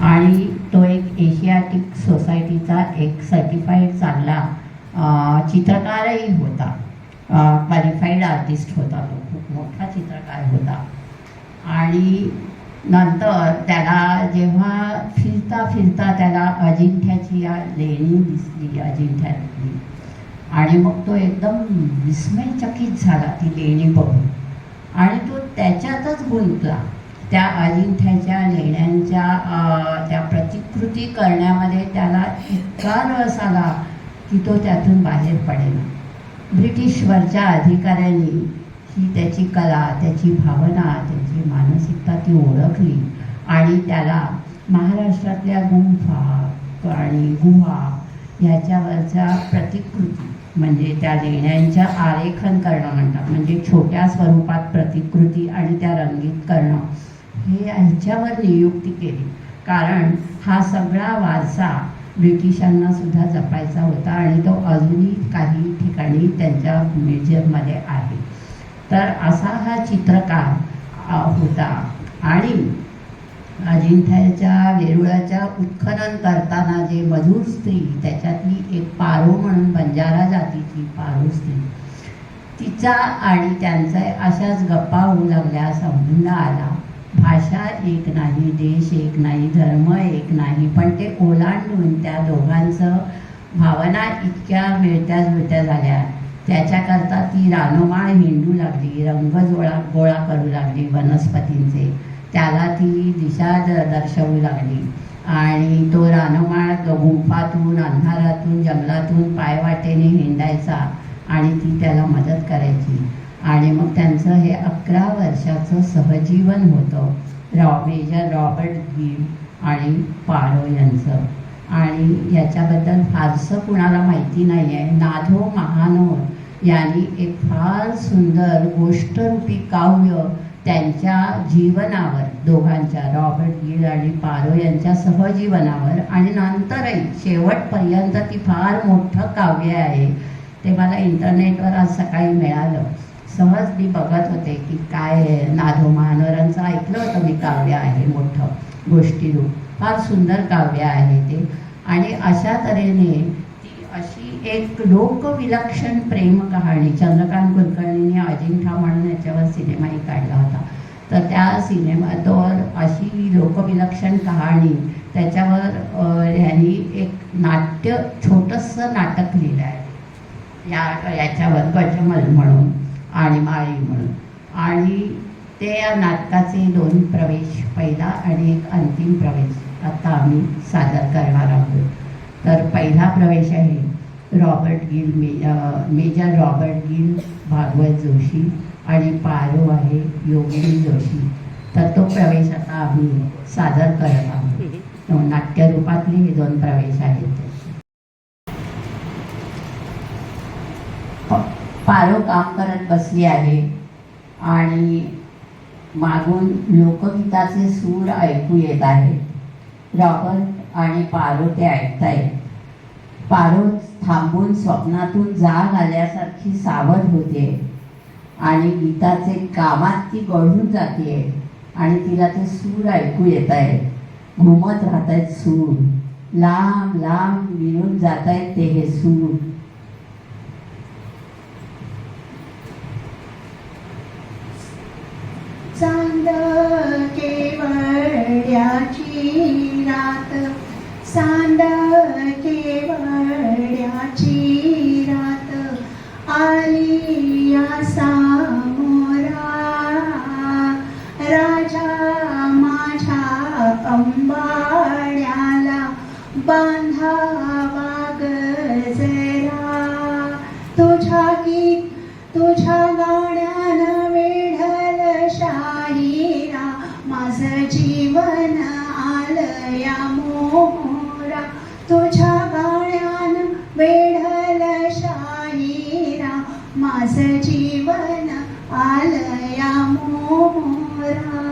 आणि तो एक एशियाटिक सोसायटीचा एक सर्टिफाईड चांगला चित्रकारही होता. क्वालिफाईड आर्टिस्ट होता तो. खूप मोठा चित्रकार होता. आणि नंतर त्याला जेव्हा फिरता फिरता त्याला अजिंठ्याची या लेणी दिसली अजिंठ्यातली आणि मग तो एकदम विस्मयचकित झाला ती लेणी बघून. आणि तो त्याच्यातच गुंतला. त्या अजिंठ्याच्या लेण्यांच्या त्या प्रतिकृती करण्यामध्ये त्याला इतका रस आला की तो त्यातून बाहेर पडेल. ब्रिटिशवरच्या अधिकाऱ्यांनी ही त्याची कला त्याची भावना त्याची मानसिकता ती ओळखली आणि त्याला महाराष्ट्रातल्या गुंफा आणि गुहा ह्याच्यावरच्या प्रतिकृती म्हणजे त्या लेण्यांच्या आरेखन करणं म्हणतात. म्हणजे छोट्या स्वरूपात प्रतिकृती आणि त्या रंगीत करणं. हे यांच्यावर नियुक्ती केली. कारण हा सगळा वारसा ब्रिटिशांना सुद्धा जपायचा होता आणि तो अजूनही काही ठिकाणी त्यांच्या म्युझियममध्ये आहे. तर असा हा चित्रकार होता. आणि अजिंठ्याच्या वेरुळाच्या उत्खनन करताना जे मजूर स्त्री त्याच्यातली एक पारो म्हणून बंजारा जातीची पारो स्त्री तिचा आणि त्यांचा अशाच गप्पा होऊ लागल्या संबंध आला. भाषा एक नाही देश एक नाही धर्म एक नाही पण ते ओलांडून त्या दोघांचं भावना इतक्या मिळत्या जुळत्या झाल्या. त्याच्याकरता ती रानोमाळ हिंडू लागली रंग जोळा गोळा करू लागली वनस्पतींचे. त्याला ती दिशा द- दर्शवू लागली. आणि तो रानोमाळ गुंफातून अंधारातून जंगलातून पायवाटेने हिंडायचा आणि ती त्याला मदत करायची. आणि मग त्यांचं हे अकरा वर्षाचं सहजीवन होतं. रॉ मेजर रॉबर्ट गिल आणि पारो यांचं. आणि याच्याबद्दल फारसं कुणाला माहिती नाही आहे नाधो महानोर यांनी एक फार सुंदर गोष्टरूपी काव्य त्यांच्या जीवनावर दोघांच्या रॉबर्ट गिल आणि पारो यांच्या सहजीवनावर आणि नंतरही शेवटपर्यंत ती फार मोठं काव्य आहे. ते मला इंटरनेटवर आज सकाळी मिळालं. सहज मी बघत होते की काय नाधो महानोरांचं ऐकलं होतं मी काव्य आहे मोठं गोष्टीरूप फार सुंदर काव्य आहे ते. आणि अशा तऱ्हेने ती अशी एक लोकविलक्षण प्रेम कहाणी चंद्रकांत कुलकर्णींनी अजिंठा म्हणून याच्यावर सिनेमाही काढला होता. तर त्या सिनेमावर अशी लोकविलक्षण कहाणी त्याच्यावर ह्यांनी एक नाट्य छोटंसं नाटक लिहिलं आहे या याच्यावर गजमल म्हणून. आणि माळी म्हणून. आणि ते या नाटकाचे दोन प्रवेश पहिला आणि एक अंतिम प्रवेश आता आम्ही सादर करणार आहोत. तर पहिला प्रवेश आहे रॉबर्ट गिल मे major Robert Gill Bhagwat Joshi आणि पारो आहे योगिनी जोशी. तर तो प्रवेश आता आम्ही सादर करत आहोत. नाट्य रूपातले हे दोन प्रवेश आहेत त्याचे पारो काम करत बसली आहे. आणि मागून लोकगीताचे सूर ऐकू येत आहेत रॉबर्ट आणि पारो ते ऐकतायत. पारो थांबून स्वप्नातून जाग आल्यासारखी सावध होते. आणि गीताचे कामात ती गळून जाते आणि तिला ते सूर ऐकू येत आहेत घुमत राहत आहेत सूर. लांब लांब मिळून जात आहेत ते हे सूर. बांधावा गजरा तुझ्या गीत तुझ्या गाण्यानं वेढल शाहिरा. माझं जीवन आलं या मोरा. तुझ्या गाण्यानं वेढल शाहिरा. माझं जीवन आलं या मोहरा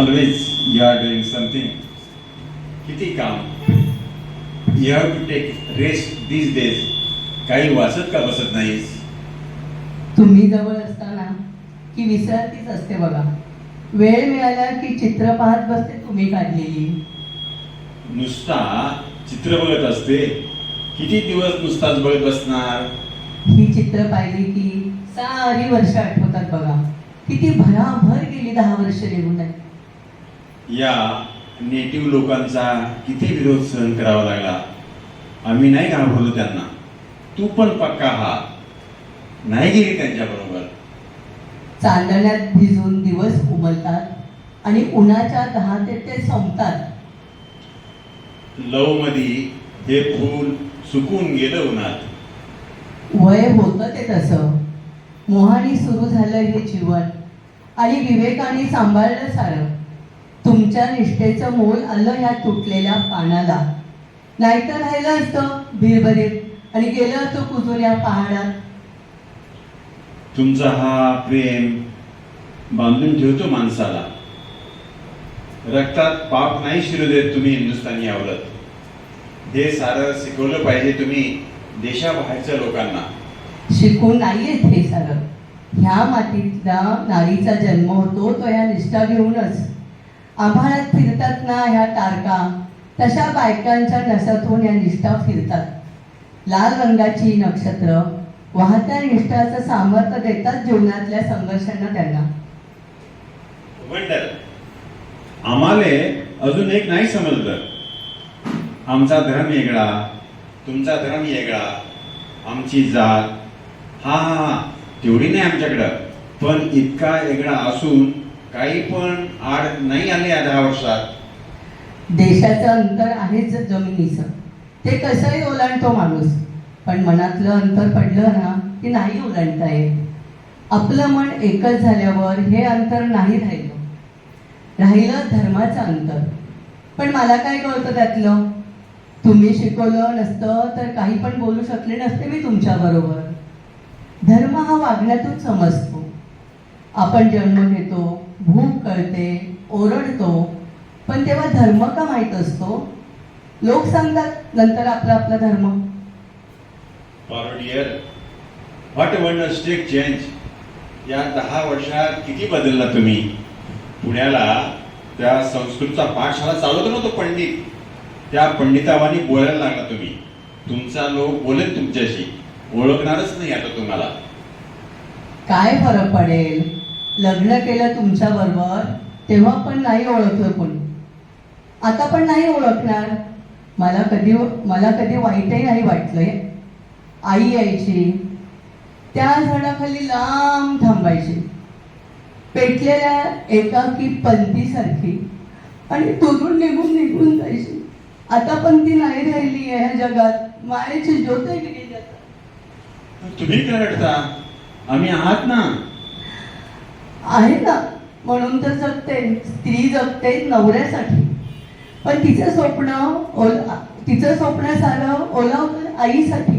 Always you are doing something. किती काम? You have to take rest these days काही वाचत का बसत नाहीस? तुम्ही जवळ असताना की विसरतीच असते बघा. वेळ मिळाला की चित्र पाहत बसते तुम्ही काढलेली. नुसता चित्र बघत असते. किती दिवस नुसताच बघत बसणार? ही चित्र पाहिली की सारी वर्ष आठवतात बघा. किती भराभर गेली दहा वर्ष निघून आहे या नेटिव्ह लोकांचा किती विरोध सहन करावा लागला? आम्ही नाही घाबरलो त्यांना? तू पण पक्का हा. नाही गेली त्यांच्याबरोबर चांदण्यात भिजून दिवस उमलतात आणि उन्हाच्या दहाते ते संपतात. लवमध्ये हे फूल सुकून गेलं उन्हात. वय होतं ते तसं. मोहाने सुरू झालं हे जीवन आणि विवेकाने सांभाळलं सारं. तुमच्या निष्ठेचं मोल आलं ह्या तुटलेल्या पानाला नाहीतर राहिलं असतं भीरभरीत आणि गेलं असतं कुजून या पहाडात. तुमचा हा प्रेम बांधून ठेवतो माणसाला. रक्तात पाप नाही शिरू देत तुम्ही हिंदुस्थानी आवडत हे सारं शिकवलं पाहिजे तुम्ही देशाबाहेरच्या लोकांना. शिकून नाही हे सारं. ह्या मातीतला नारीचा जन्म होतो तो ह्या निष्ठा घेऊनच. आभाळात फिरतात ना ह्या तारका? तशा बायकांच्या नसातून या निष्ठा फिरतात. लाल रंगाची नक्षत्र वाहत्या निष्ठाचं सामर्थ्य देतात जीवनातल्या संघर्षांना त्यांना. आम्हाले अजून एक नाही समजलं. आमचा धर्म वेगळा तुमचा धर्म वेगळा. आमची जात हा हा हा तेवढी नाही आमच्याकडं. पण इतका वेगळा असून काही पण आड नाही आले या दहा वर्षात. देशाचं अंतर आहेच जमिनीचं. ते कसंही ओलांडतो माणूस. पण मनातलं अंतर पडलं ना की नाही ओलांडता येत. आपलं मन एकच झाल्यावर हे अंतर नाही राहिलं. राहिलं धर्माचं अंतर. पण मला काय कळतं त्यातलं? तुम्ही शिकवलं नसतं तर काही पण बोलू शकले नसते मी तुमच्याबरोबर धर्म हा वागण्यातून समजतो. आपण जन्म घेतो कळते ओरडतो पण तेव्हा धर्म का माहीत असतो? लोक सांगतात नंतर आपला आपला धर्म. व्हॉट वन स्टेक चेंज या दहा वर्षात किती बदलला तुम्ही? पुण्याला त्या संस्कृतचा पाठशाळा चालवतो ना तो पंडित. त्या पंडितावानी बोलायला लागला तुम्ही. तुमचा लोक बोलेल तुमच्याशी. ओळखणारच नाही आता तुम्हाला. काय फरक पडेल? लग्न केलं तुमच्या बरोबर तेव्हा पण नाही ओळखलं कोणी. आता पण नाही ओळखणार. मला कधी मला कधी वाईटही नाही वाटलंय. आई यायची. त्या झाडाखाली लांब थांबायची. पेटलेल्या एकाकी पंथीसारखी आणि तुरून निघून निघून जायची. आता पण ती नाही राहिली आहे ह्या जगात. मायेची ज्योत गेली आता तुम्ही काय आम्ही आहात ना. आहे ना. म्हणून तर जगते. स्त्री जगते नवऱ्यासाठी. पण तिचं स्वप्न ओला तिचं स्वप्न सारं ओला आईसाठी.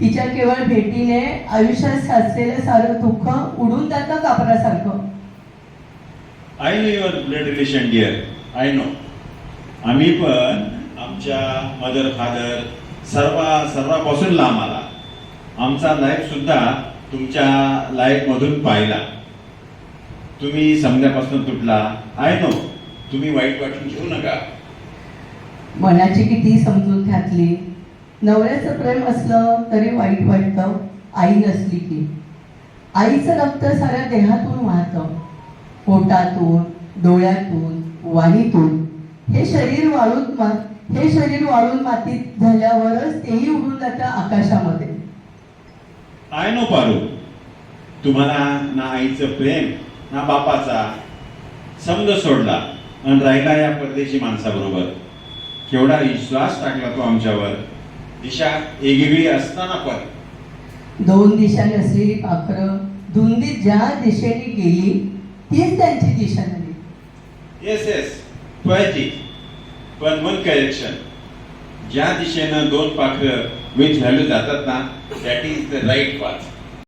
तिच्या केवळ भेटीने आयुष्यात साचलेलं सारं दुःख उडून जातं कापरासारखं I know your blood relation dear I know आम्ही पण आमच्या मदर फादर सर्व सर्वापासून लांब आला. आमचा लाईफ सुद्धा तुमच्या लाईफ मधून पाहिला. तुम्ही समजापासून तुटला. आय नो तुम्ही वाईट वाटून घेऊ नका. मनाची किती समजूत घातली. नवऱ्याचं प्रेम असलं तरी वाईट वाटतं. आई नसली की. आईचं रक्त साऱ्या देहातून वाहतं. पोटातून डोळ्यातून वाणीतून. हे शरीर वाळून मा हे शरीर वाळून मातीत झाल्यावरच तेही उडून जातं आकाशामध्ये. I know Paru. तुम्हाला ना आईचं प्रेम ना बापाचा समज सोडला आणि राहिला या परदेशी माणसाबरोबर. केवढा विश्वास टाकला तो आमच्यावर. दिशा वेगवेगळी असताना पण. दोन दिशा नसलेली पाखरं धुंदीत ज्या दिशेने गेली तीच त्यांची दिशा झाली. येस येस पोएटिक पण वन करेक्शन. ज्या दिशेनं दोन पाखरं विथ व्हॅल्यू जातात ना that is the right path